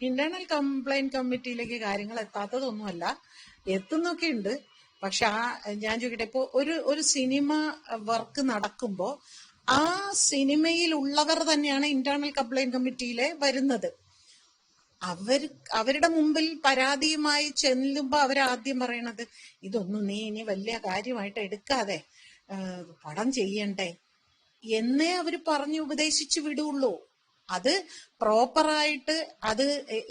Internal complaint കമ്മിറ്റിയിലേക്ക് കാര്യങ്ങൾ എത്താത്തതൊന്നുമല്ല. എത്തുന്നൊക്കെ ഉണ്ട് പക്ഷെ ആ ഞാൻ ചോദിക്കട്ടെ ഇപ്പോ ഒരു ഒരു സിനിമ വർക്ക് നടക്കുമ്പോ ആ സിനിമയിൽ ഉള്ളവർ തന്നെയാണ് ഇന്റേണൽ കംപ്ലൈന്റ് കമ്മിറ്റിയിലെ വരുന്നത്. അവർ അവരുടെ മുമ്പിൽ പരാതിയുമായി ചെല്ലുമ്പോ അവരാദ്യം പറയണത് ഇതൊന്നും നീ ഇനി വലിയ കാര്യമായിട്ട് എടുക്കാതെ പടം ചെയ്യണ്ടേ? എന്നേ അവർ പറഞ്ഞു ഉപദേശിച്ചു വിടുള്ളൂ. അത് പ്രോപ്പറായിട്ട് അത്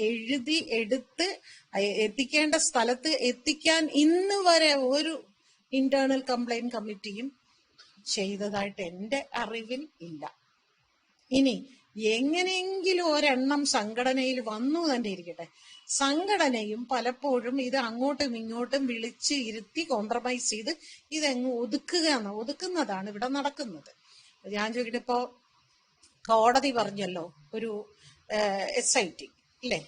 എഴുതി എടുത്ത് എത്തിക്കേണ്ട സ്ഥലത്ത് എത്തിക്കാൻ ഇന്ന് വരെ ഒരു ഇന്റേണൽ കംപ്ലൈന്റ് കമ്മിറ്റിയും ചെയ്തതായിട്ട് എന്റെ അറിവിൽ ഇല്ല. ഇനി എങ്ങനെയെങ്കിലും ഒരെണ്ണം സംഘടനയിൽ വന്നു തന്നെ ഇരിക്കട്ടെ. സംഘടനയും പലപ്പോഴും ഇത് അങ്ങോട്ടും ഇങ്ങോട്ടും വിളിച്ച് ഇരുത്തി കോംപ്രമൈസ് ചെയ്ത് ഇതങ്ങ് ഒതുക്കുക ഒതുക്കുന്നതാണ് ഇവിടെ നടക്കുന്നത്. ഞാൻ ചോദിക്കട്ടെ ഇപ്പോ കോടതി പറഞ്ഞല്ലോ ഒരു എസ് ഐ ടി അല്ലേ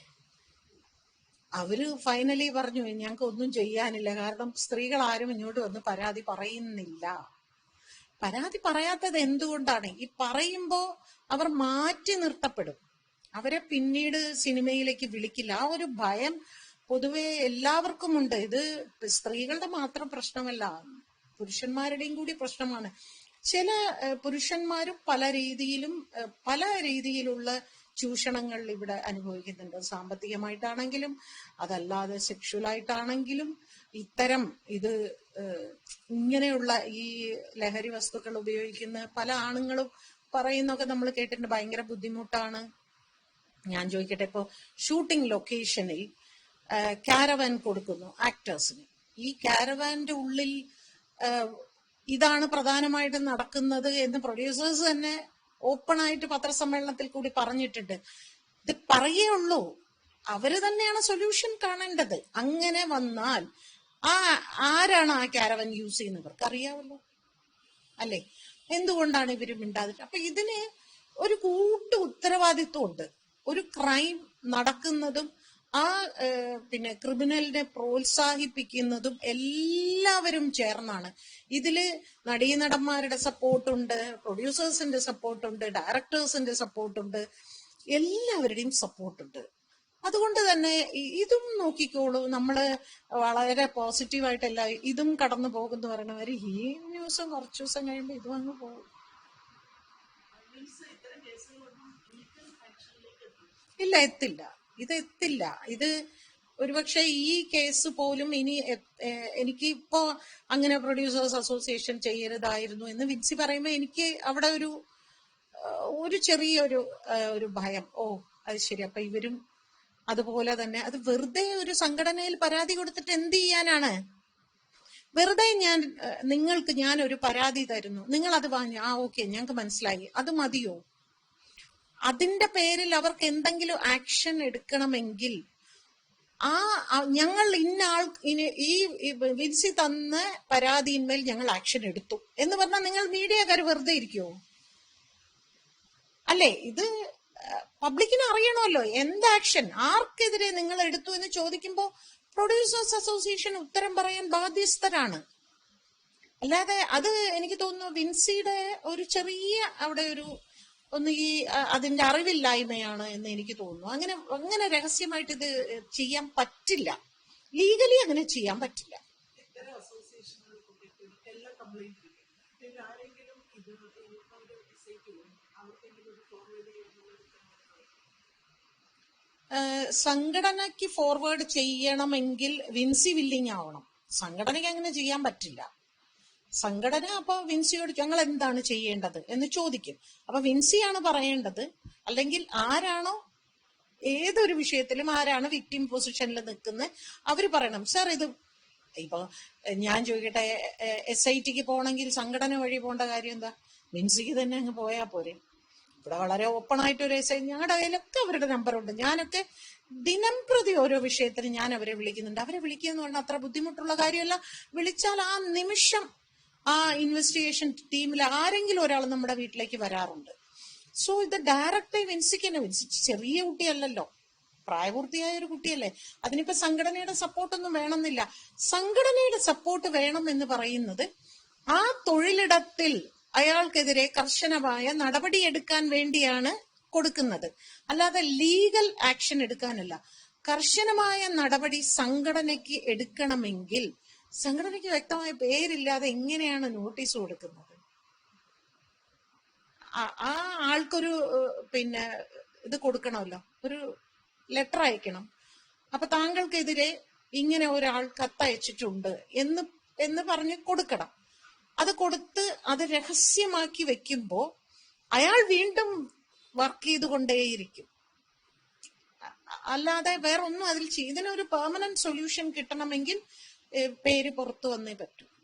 അവർ ഫൈനലി പറഞ്ഞു ഞങ്ങൾക്ക് ഒന്നും ചെയ്യാനില്ല കാരണം സ്ത്രീകൾ ആരും ഇങ്ങോട്ട് വന്ന് പരാതി പറയുന്നില്ല. പരാതി പറയാത്തത് എന്തുകൊണ്ടാണ്? ഈ പറയുമ്പോ അവർ മാറ്റി നിർത്തപ്പെടും. അവരെ പിന്നീട് സിനിമയിലേക്ക് വിളിക്കില്ല. ആ ഒരു ഭയം പൊതുവെ എല്ലാവർക്കും ഉണ്ട്. ഇത് സ്ത്രീകളുടെ മാത്രം പ്രശ്നമല്ല പുരുഷന്മാരുടെയും കൂടി പ്രശ്നമാണ്. ചില പുരുഷന്മാരും പല രീതിയിലും പല രീതിയിലുള്ള ചൂഷണങ്ങൾ ഇവിടെ അനുഭവിക്കുന്നുണ്ട്. സാമ്പത്തികമായിട്ടാണെങ്കിലും അതല്ലാതെ സെക്ഷുവലായിട്ടാണെങ്കിലും ഇത്തരം ഇത് ഇങ്ങനെയുള്ള ഈ ലഹരി വസ്തുക്കൾ ഉപയോഗിക്കുന്ന പല ആണുങ്ങളും പറയുന്നൊക്കെ നമ്മൾ കേട്ടിട്ടുണ്ട്. ഭയങ്കര ബുദ്ധിമുട്ടാണ്. ഞാൻ ചോദിക്കട്ടെ ഇപ്പോ ഷൂട്ടിംഗ് ലൊക്കേഷനിൽ കാരവാൻ കൊടുക്കുന്നു ആക്ടേഴ്സിന്. ഈ കാരവാന്റെ ഉള്ളിൽ ഇതാണ് പ്രധാനമായിട്ടും നടക്കുന്നത് എന്ന് പ്രൊഡ്യൂസേഴ്സ് തന്നെ ഓപ്പൺ ആയിട്ട് പത്രസമ്മേളനത്തിൽ കൂടി പറഞ്ഞിട്ടുണ്ട്. ഇത് പറയുള്ളൂ. അവർ തന്നെയാണ് സൊല്യൂഷൻ കാണേണ്ടത്. അങ്ങനെ വന്നാൽ ആ ആരാണ് ആ കാരവൻ യൂസ് ചെയ്യുന്നവർക്ക് അറിയാമല്ലോ അല്ലേ? എന്തുകൊണ്ടാണ് ഇവർ മിണ്ടാതിട്ട് അപ്പൊ ഇതിന് ഒരു കൂട്ടു ഉത്തരവാദിത്വം ഉണ്ട് ഒരു ക്രൈം നടക്കുന്നതും ആ പിന്നെ ക്രിമിനലിനെ പ്രോത്സാഹിപ്പിക്കുന്നതും എല്ലാവരും ചേർന്നാണ്. ഇതിൽ നടീനടന്മാരുടെ സപ്പോർട്ടുണ്ട് പ്രൊഡ്യൂസേഴ്സിന്റെ സപ്പോർട്ടുണ്ട് ഡയറക്ടേഴ്സിന്റെ സപ്പോർട്ടുണ്ട് എല്ലാവരുടെയും സപ്പോർട്ടുണ്ട്. അതുകൊണ്ട് തന്നെ ഇതും നോക്കിക്കോളൂ. നമ്മൾ വളരെ പോസിറ്റീവായിട്ടല്ല ഇതും കടന്നു പോകുന്നു പറയണവര് ഈ ന്യൂസും കുറച്ചു ദിവസം കഴിയുമ്പോൾ ഇതും അങ്ങ് പോകും. ഇല്ല എത്തില്ല. ഇത് എത്തില്ല. ഇത് ഒരുപക്ഷെ ഈ കേസ് പോലും ഇനി എനിക്ക് ഇപ്പോ അങ്ങനെ പ്രൊഡ്യൂസേഴ്സ് അസോസിയേഷൻ ചെയ്യരുതായിരുന്നു എന്ന് വിൻസി പറയുമ്പോൾ എനിക്ക് അവിടെ ഒരു ഒരു ചെറിയൊരു ഒരു ഭയം. ഓ അത് ശരി. അപ്പൊ ഇവരും അതുപോലെ തന്നെ. അത് വെറുതെ ഒരു സംഘടനയിൽ പരാതി കൊടുത്തിട്ട് എന്ത് ചെയ്യാനാണ്? വെറുതെ ഞാൻ നിങ്ങൾക്ക് ഞാൻ ഒരു പരാതി തരുന്നു. നിങ്ങൾ അത് വാങ്ങി. ആ ഓക്കെ ഞങ്ങൾക്ക് മനസ്സിലായി. അത് മതിയോ? അതിന്റെ പേരിൽ അവർക്ക് എന്തെങ്കിലും ആക്ഷൻ എടുക്കണമെങ്കിൽ ആ ഞങ്ങൾ ഇന്ന ആൾ ഇനി- ഈ ഈ വിൻസി തന്ന പരാതിയിന്മേൽ ഞങ്ങൾ ആക്ഷൻ എടുത്തു. എന്ന് പറഞ്ഞാൽ നിങ്ങൾ മീഡിയക്കാർ വെറുതെ ഇരിക്കുമോ അല്ലേ? ഇത് പബ്ലിക്കിന് അറിയണമല്ലോ. എന്ത് ആക്ഷൻ ആർക്കെതിരെ നിങ്ങൾ എടുത്തു എന്ന് ചോദിക്കുമ്പോൾ പ്രൊഡ്യൂസേഴ്സ് അസോസിയേഷൻ ഉത്തരം പറയാൻ ബാധ്യസ്ഥരാണ്. അല്ലാതെ അത് എനിക്ക് തോന്നുന്നു വിൻസിയുടെ ഒരു ചെറിയ അവിടെ ഒരു ഒന്ന് ഈ അതിന്റെ അറിവില്ലായ്മയാണ് എന്ന് എനിക്ക് തോന്നുന്നു. അങ്ങനെ അങ്ങനെ രഹസ്യമായിട്ട് ഇത് ചെയ്യാൻ പറ്റില്ല. ലീഗലി അങ്ങനെ ചെയ്യാൻ പറ്റില്ല. സംഘടനയ്ക്ക് ഫോർവേഡ് ചെയ്യണമെങ്കിൽ വിൻസി വില്ലിങ് ആവണം. സംഘടനയ്ക്ക് അങ്ങനെ ചെയ്യാൻ പറ്റില്ല. സംഘടന അപ്പൊ വിൻസിയോട് ഞങ്ങൾ എന്താണ് ചെയ്യേണ്ടത് എന്ന് ചോദിക്കും. അപ്പൊ വിൻസിയാണ് പറയേണ്ടത്. അല്ലെങ്കിൽ ആരാണോ ഏതൊരു വിഷയത്തിലും ആരാണ് വിക്ടിം പൊസിഷനിൽ നിൽക്കുന്നത് അവർ പറയണം. സർ ഇത് ഇപ്പൊ ഞാൻ ചോദിക്കട്ടെ എസ് ഐ ടിക്ക് പോകണമെങ്കിൽ സംഘടന വഴി പോകേണ്ട കാര്യം എന്താ? വിൻസിക്ക് തന്നെ അങ്ങ് പോയാൽ പോരെ. ഇവിടെ വളരെ ഓപ്പൺ ആയിട്ട് ഒരു എസ് ഐ ഞങ്ങളുടെ കയ്യിലൊക്കെ അവരുടെ നമ്പറുണ്ട്. ഞാനൊക്കെ ദിനം പ്രതി ഓരോ വിഷയത്തിന് ഞാൻ അവരെ വിളിക്കുന്നുണ്ട്. അവരെ വിളിക്കുക എന്ന് പറഞ്ഞാൽ അത്ര ബുദ്ധിമുട്ടുള്ള കാര്യമല്ല. വിളിച്ചാൽ ആ നിമിഷം ആ ഇൻവെസ്റ്റിഗേഷൻ ടീമിൽ ആരെങ്കിലും ഒരാൾ നമ്മുടെ വീട്ടിലേക്ക് വരാറുണ്ട്. സോ ഇത് ഡയറക്റ്റ് വിൻസിക്ക് തന്നെ വിൻസിച്ച് ചെറിയ കുട്ടിയല്ലല്ലോ. പ്രായപൂർത്തിയായ ഒരു കുട്ടിയല്ലേ. അതിനിപ്പോ സംഘടനയുടെ സപ്പോർട്ടൊന്നും വേണമെന്നില്ല. സംഘടനയുടെ സപ്പോർട്ട് വേണം എന്ന് പറയുന്നത് ആ തൊഴിലിടത്തിൽ അയാൾക്കെതിരെ കർശനമായ നടപടി എടുക്കാൻ വേണ്ടിയാണ് കൊടുക്കുന്നത്. അല്ലാതെ ലീഗൽ ആക്ഷൻ എടുക്കാനല്ല. കർശനമായ നടപടി സംഘടനയ്ക്ക് എടുക്കണമെങ്കിൽ സംഘടനയ്ക്ക് വ്യക്തമായ പേരില്ലാതെ എങ്ങനെയാണ് നോട്ടീസ് കൊടുക്കുന്നത്? ആ- ആൾക്കൊരു പിന്നെ ഇത് കൊടുക്കണമല്ലോ. ഒരു ലെറ്റർ അയക്കണം. അപ്പൊ താങ്കൾക്കെതിരെ ഇങ്ങനെ ഒരാൾ കത്തയച്ചിട്ടുണ്ട് എന്ന് എന്ന് പറഞ്ഞ് കൊടുക്കണം. അത് കൊടുത്ത് അത് രഹസ്യമാക്കി വെക്കുമ്പോ അയാൾ വീണ്ടും വർക്ക് ചെയ്തുകൊണ്ടേയിരിക്കും. അല്ലാതെ വേറൊന്നും അതിൽ ചെയ്യ- ഇതിനൊരു പെർമനന്റ് സൊല്യൂഷൻ കിട്ടണമെങ്കിൽ പേര് പുറത്തു വന്നേ പറ്റൂ.